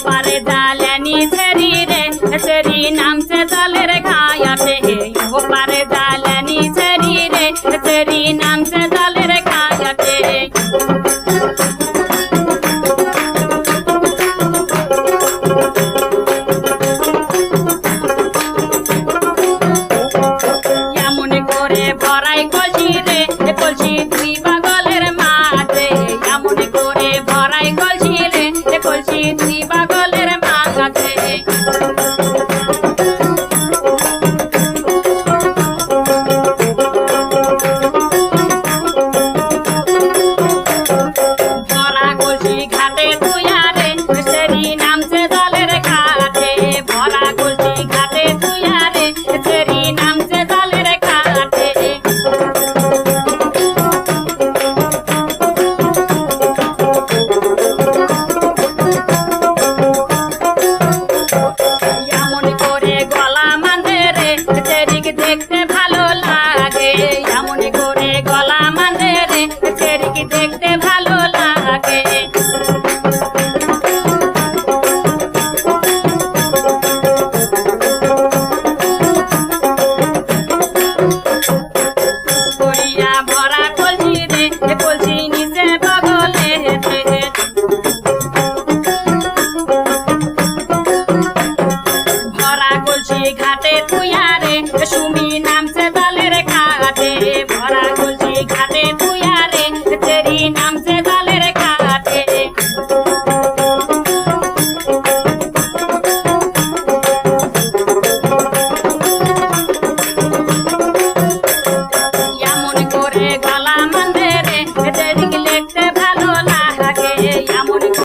पारे दालनी सरी रे सरी नाम से दल रे खाया पे हो पारे दालनी सरी रे सरी नाम से दल रे खाया पे ভরাই ভরা কলসি ঘাটে তুই আরে সুমি নামছে দলের ঘাটে ভরা কলসি ঘাটে